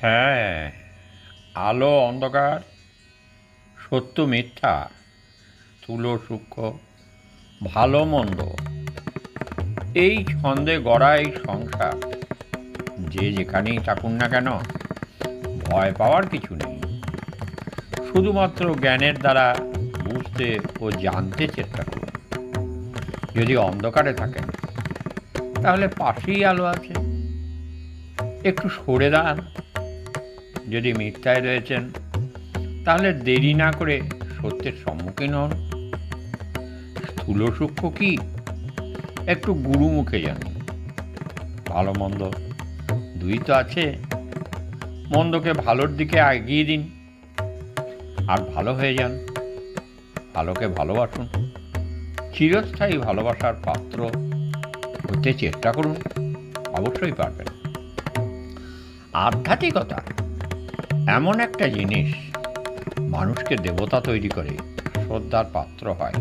হ্যাঁ আলো, অন্ধকার, সত্য, মিথ্যা তুলো সূক্ষ্ম, ভালো, মন্দ। এই ছন্দে গড়া এই সংসার। যে যেখানেই থাকুন না কেন, ভয় পাওয়ার কিছু নেই। শুধুমাত্র জ্ঞানের দ্বারা বুঝতে ও জানতে চেষ্টা করুন। যদি অন্ধকারে থাকেন, তাহলে পাশেই আলো আছে। একটু সরে দাঁড়ান। যদি মিথ্যায় রয়েছেন, তাহলে দেরি না করে সত্যের সম্মুখীন হন স্থূল সূক্ষ্ম কি? একটু গুরু মুখে জানুন। ভালো মন্দ দুই তো আছে। মন্দকে ভালোর দিকে এগিয়ে দিন। আর ভালো হয়ে যান। ভালোকে ভালোবাসুন। চিরস্থায়ী ভালোবাসার পাত্র হতে চেষ্টা করুন। অবশ্যই পারবেন। আধ্যাত্মিকতা এমন একটা জিনিস মানুষকে দেবতা তৈরি করে, শ্রদ্ধার পাত্র হয়।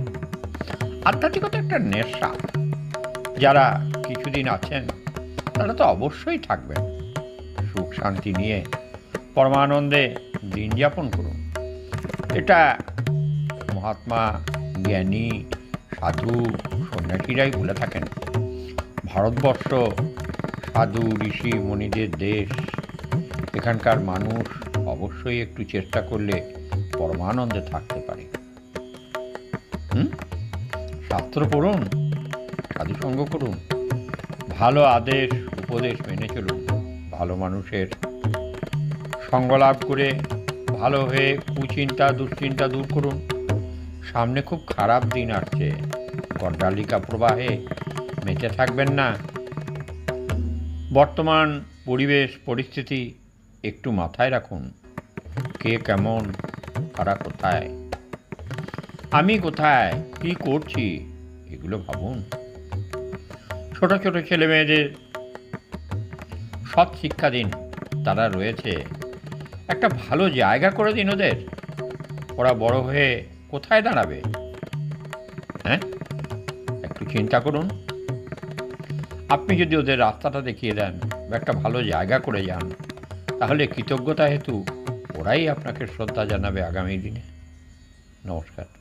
আধ্যাত্মিকতা একটা নেশা। যারা কিছুদিন আছেন, তারা তো অবশ্যই থাকবেন। সুখ শান্তি নিয়ে পরমানন্দে দিন যাপন করুন। এটা মহাত্মা, জ্ঞানী, সাধু, সন্ন্যাসীরাই বলে থাকেন। ভারতবর্ষ সাধু, ঋষি মণিদের দেশ, এখানকার মানুষ অবশ্যই একটু চেষ্টা করলে পরমানন্দে থাকতে পারে। হুম? শাস্ত্র পড়ুন, সাধুসঙ্গ করুন, ভালো আদেশ, উপদেশ মেনে চলুন, ভালো মানুষের সঙ্গ লাভ করে ভালো হয়ে কুচিন্তা, দুশ্চিন্তা দূর করুন। সামনে খুব খারাপ দিন আসছে, গড্ডালিকা প্রবাহে মেতে থাকবেন না। বর্তমান পরিবেশ, পরিস্থিতি একটু মাথায় রাখুন। কে কেমন? কারা কোথায়? আমি কোথায়? কি করছি? এগুলো ভাবুন। ছোট ছোট ছেলে মেয়েদের সৎ শিক্ষা দিন। তারা রয়েছে। একটা ভালো জায়গা করে দিন ওদের। ওরা বড় হয়ে কোথায় দাঁড়াবে? হ্যাঁ? একটু চিন্তা করুন। আপনি যদি ওদের রাস্তাটা দেখিয়ে দেন বা একটা ভালো জায়গা করে যান, তাহলে কৃতজ্ঞতা হেতু ওরাই আপনাকে শ্রদ্ধা জানাবে আগামী দিনে নমস্কার